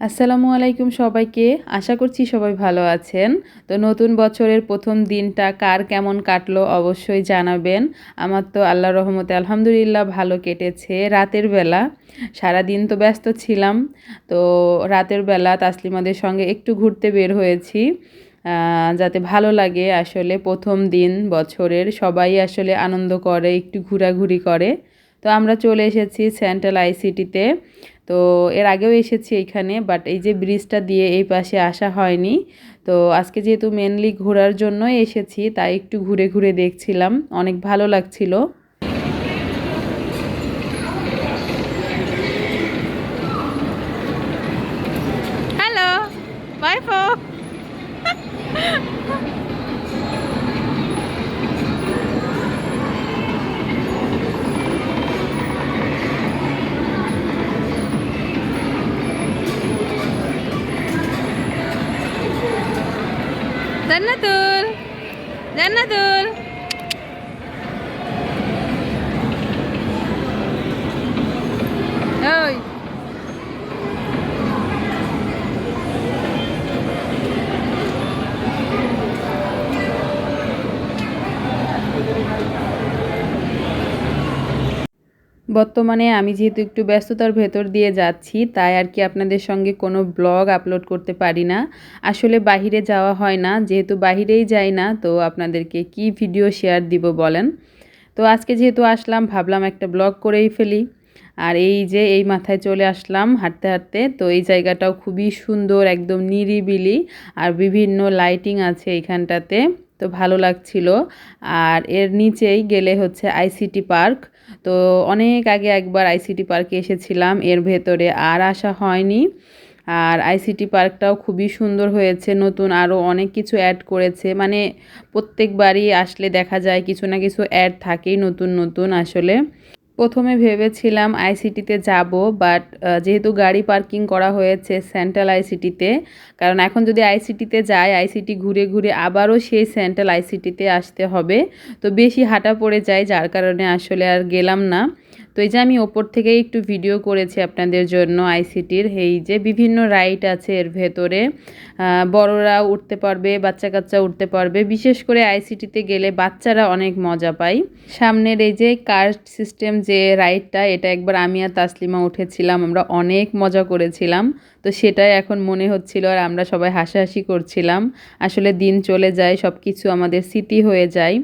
আসসালামু আলাইকুম সবাইকে। আশা করছি সবাই ভালো আছেন। তো নতুন বছরের প্রথম দিনটা কার কেমন কাটলো অবশ্যই জানাবেন। আমার তো আল্লাহ রহমতে আলহামদুলিল্লাহ ভালো কেটেছে রাতের বেলা। সারা দিন তো ব্যস্ত ছিলাম। তো রাতের বেলা তাসলিমাদের সঙ্গে একটু ঘুরতে বের হয়েছি। যাতে ভালো লাগে আসলে প্রথম দিন বছরের। সবাই আসলে আনন্দ করে, একটু ঘোরাঘুরি করে। তো আমরা চলে এসেছি সেন্ট্রাল আইসিটিতে তো। এর আগেও এসেছি এখানে বাট এই যে ব্রিজটা দিয়ে এই পাশে আসা হয়নি। তো আজকে যেহেতু মেনলি ঘোরার জন্যই এসেছি, তাই একটু ঘুরে ঘুরে দেখছিলাম। অনেক ভালো লাগছিল। জান্নাতুল জান্নাতুল। ওই। বর্তমানে আমি যেহেতু একটু ব্যস্ততার ভেতর দিয়ে যাচ্ছি, তাই আর কি আপনাদের সঙ্গে কোনো ব্লগ আপলোড করতে পারি না। আসলে বাহিরে যাওয়া হয় না, যেহেতু বাহিরেই যাই না, তো আপনাদেরকে কি ভিডিও শেয়ার দিব বলেন। তো আজকে যেহেতু আসলাম, ভাবলাম একটা ব্লগ করেই ফেলি। আর এই যে এই মাথায় চলে আসলাম হাঁটতে হাঁটতে, তো এই জায়গাটাও খুবই সুন্দর, একদম নিরিবিলি, আর বিভিন্ন লাইটিং আছে এইখানটাতে তো ভালো লাগছিল। আর এর নিচেই গেলে হচ্ছে আইসিটি পার্ক। তো অনেক আগে একবার আইসিটি পার্কে এসেছিলাম, এর ভেতরে আর আসা হয়নি। আর আইসিটি পার্কটাও খুবই সুন্দর হয়েছে, নতুন আরও অনেক কিছু অ্যাড করেছে। মানে প্রত্যেকবারই আসলে দেখা যায় কিছু না কিছু অ্যাড থাকেই নতুন নতুন আসলে। প্রথমে ভেবেছিলাম আইসিটিতে যাব বাট যেহেতু গাড়ি পার্কিং করা হয়েছে সেন্ট্রাল আইসিটিতে, কারণ এখন যদি আইসিটিতে যাই, আইসিটি ঘুরে ঘুরে আবারও সেই সেন্ট্রাল আইসিটিতে আসতে হবে। তো বেশি হাঁটা পড়ে যায়, যার কারণে আসলে আর গেলাম না। তো এই যে আমি ওপর থেকেই একটু ভিডিও করেছি আপনাদের জন্য আইসিটির এই যে বিভিন্ন রাইড আছে এর ভেতরে। বড়রা উঠতে পারবে বাচ্চা কাচ্চা উঠতে পারবে। বিশেষ করে আইসিটিতে গেলে বাচ্চারা অনেক মজা পায়। সামনের এই যে কার্ড সিস্টেম যে রাইডটা এটা একবার আমি আর তাসলিমা উঠেছিলাম, আমরা অনেক মজা করেছিলাম। তো সেটাই এখন মনে হচ্ছিল আর আমরা সবাই হাসাহাসি করছিলাম। আসলে দিন চলে যায় সব কিছু আমাদের স্মৃতি হয়ে যায়।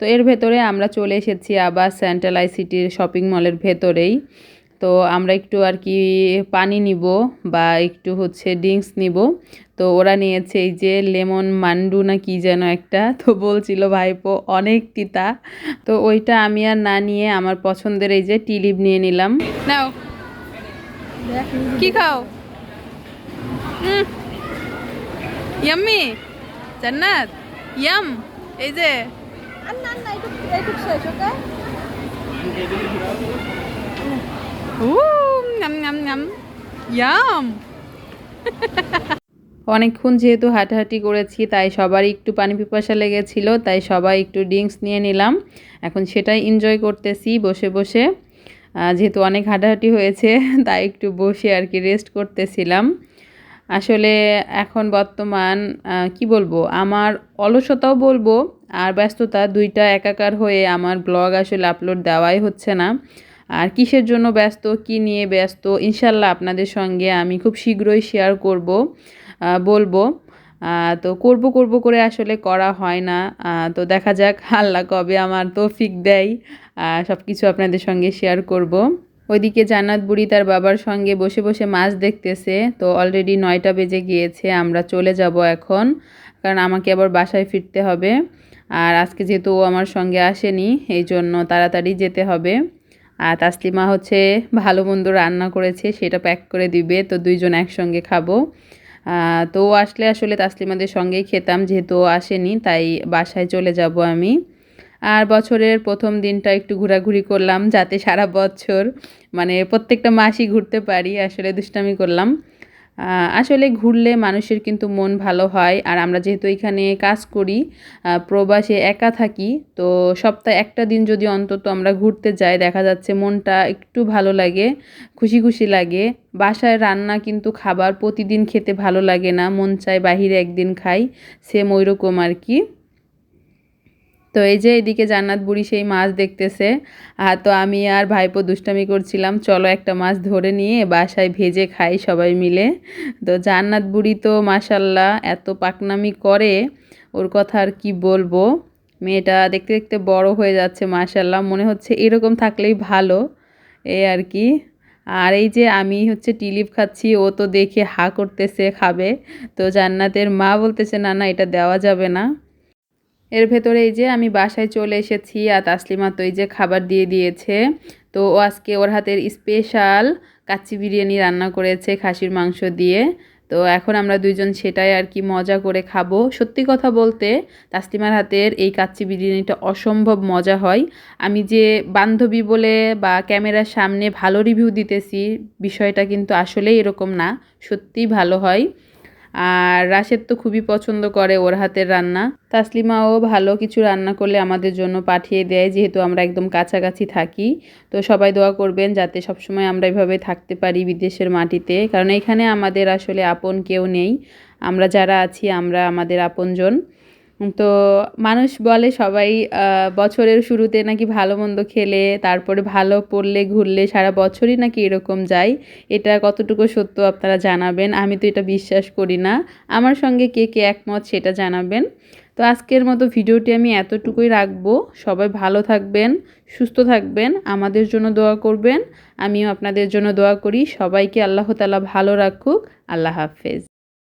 তো এর ভেতরে আমরা চলে এসেছি আবার সেন্ট্রাল আইসিটির শপিং মলের ভেতরেই। তো আমরা একটু আর কি পানি নিব বা একটু হচ্ছে ড্রিঙ্কস নিব। তো ওরা নিয়েছে এই যে লেমন মান্ডু না কি যেন একটা। তো বলছিল, ভাইপো, অনেক তিতা। তো ওইটা আমি আর না নিয়ে আমার পছন্দের এই যে টিলিপ নিয়ে নিলাম। নাও। কি খাও? ইয়াম্মি জান্নাত। ইয়াম এই যে অনেকক্ষণ যেহেতু হাঁটাহাঁটি করেছি, তাই সবারই একটু পানি পিপাসা লেগেছিল, তাই সবাই একটু ড্রিঙ্কস নিয়ে নিলাম। এখন সেটাই এনজয় করতেছি বসে বসে। যেহেতু অনেক হাঁটাহাঁটি হয়েছে, তাই একটু বসে আর কি রেস্ট করতেছিলাম। আসলে এখন বর্তমান কি বলব, আমার অলসতাও বলব আর ব্যস্ততা দুইটা একাকার হয়ে আমার ব্লগ আসলে আপলোড দেওয়াই হচ্ছে না। আর কিসের জন্য ব্যস্ত, কি নিয়ে ব্যস্ত, ইনশাল্লাহ আপনাদের সঙ্গে আমি খুব শীঘ্রই শেয়ার করব বলব। তো করব করব করে আসলে করা হয় না। তো দেখা যাক আল্লাহ কবে আমার তৌফিক দেয় সব কিছু আপনাদের সঙ্গে শেয়ার করব। ওইদিকে জান্নাত বুড়ি তার বাবার সঙ্গে বসে বসে মাছ দেখতেছে। তো অলরেডি নয়টা বেজে গিয়েছে, আমরা চলে যাব এখন, কারণ আমাকে আবার বাসায় ফিরতে হবে। আর আজকে যেহেতু ও আমার সঙ্গে আসেনি, এই জন্য তাড়াতাড়ি যেতে হবে। আর তাসলিমা হচ্ছে ভালো মন্দ রান্না করেছে, সেটা প্যাক করে দিবে, তো দুইজন একসঙ্গে খাব। তো আসলে আসলে তাসলিমাদের সঙ্গেই খেতাম, যেহেতু ও আসেনি, তাই বাসায় চলে যাব আমি। আর বছরের প্রথম দিনটা একটু ঘোরাঘুরি করলাম যাতে সারা বছর মানে প্রত্যেকটা মাসই ঘুরতে পারি, আসলে দুষ্টামি করলাম। আসলে ঘুরলে মানুষের কিন্তু মন ভালো হয়। আর আমরা যেহেতু এখানে কাজ করি প্রবাসে একা থাকি, তো সপ্তাহে একটা দিন যদি অন্তত আমরা ঘুরতে যাই, দেখা যাচ্ছে মনটা একটু ভালো লাগে, খুশি খুশি লাগে। বাসায় রান্না কিন্তু খাবার প্রতিদিন খেতে ভালো লাগে না, মন চায় বাহিরে একদিন খাই সেম ওই রকম আর কি। তো এই যে এদিকে জান্নাত বুড়ি সেই মাছ দেখতেছে আর তো আমি আর ভাইপো দুষ্টামি করছিলাম, চলো একটা মাছ ধরে নিয়ে বাসায় ভেজে খাই সবাই মিলে। তো জান্নাত বুড়ি তো মাসাল্লাহ এত পাকনামি করে, ওর কথা আর কি বলব? মেয়েটা দেখতে দেখতে বড় হয়ে যাচ্ছে মাসাল্লাহ মনে হচ্ছে এরকম থাকলেই ভালো এই আর কি। আর এই যে আমি হচ্ছে টিলিপ খাচ্ছি, ও তো দেখে হা করতেছে, খাবে। তো জান্নাতের মা বলতেছে, না না, এটা দেওয়া যাবে না। এর ভেতরে এই যে আমি বাসায় চলে এসেছি আর তাসলিমা তো এই যে খাবার দিয়ে দিয়েছে। তো ও আজকে ওর হাতের স্পেশাল কাচ্চি বিরিয়ানি রান্না করেছে খাসির মাংস দিয়ে। তো এখন আমরা দুইজন সেটাই আর কি মজা করে খাব। সত্যি কথা বলতে তাসলিমার হাতের এই কাচ্চি বিরিয়ানিটা অসম্ভব মজা হয়। আমি যে বান্ধবী বলে বা ক্যামেরার সামনে ভালো রিভিউ দিতেছি, বিষয়টা কিন্তু আসলেই এরকম না, সত্যিই ভালো হয়। আর রাশেদ তো খুবই পছন্দ করে ওর হাতের রান্না। তাসলিমাও ভালো কিছু রান্না করলে আমাদের জন্য পাঠিয়ে দেয়, যেহেতু আমরা একদম কাছাকাছি থাকি। তো সবাই দোয়া করবেন যাতে সবসময় আমরা এভাবে থাকতে পারি বিদেশের মাটিতে। কারণ এখানে আমাদের আসলে আপন কেউ নেই। আমরা যারা আছি, আমরা আমাদের আপনজন। তো মানুষ বলে সবাই বছরের শুরুতে নাকি ভালো মন্দ খেলে, তারপরে ভালো পড়লে, ঘুরলে সারা বছরই নাকি এরকম যায়। এটা কতটুকু সত্য আপনারা জানাবেন? আমি তো এটা বিশ্বাস করি না। আমার সঙ্গে কে কে একমত সেটা জানাবেন। তো আজকের মতো ভিডিওটি আমি এতটুকুই রাখব। সবাই ভালো থাকবেন, সুস্থ থাকবেন, আমাদের জন্য দোয়া করবেন। আমিও আপনাদের জন্য দোয়া করি। সবাইকে আল্লাহ তালা ভালো রাখুক। আল্লাহ হাফেজ।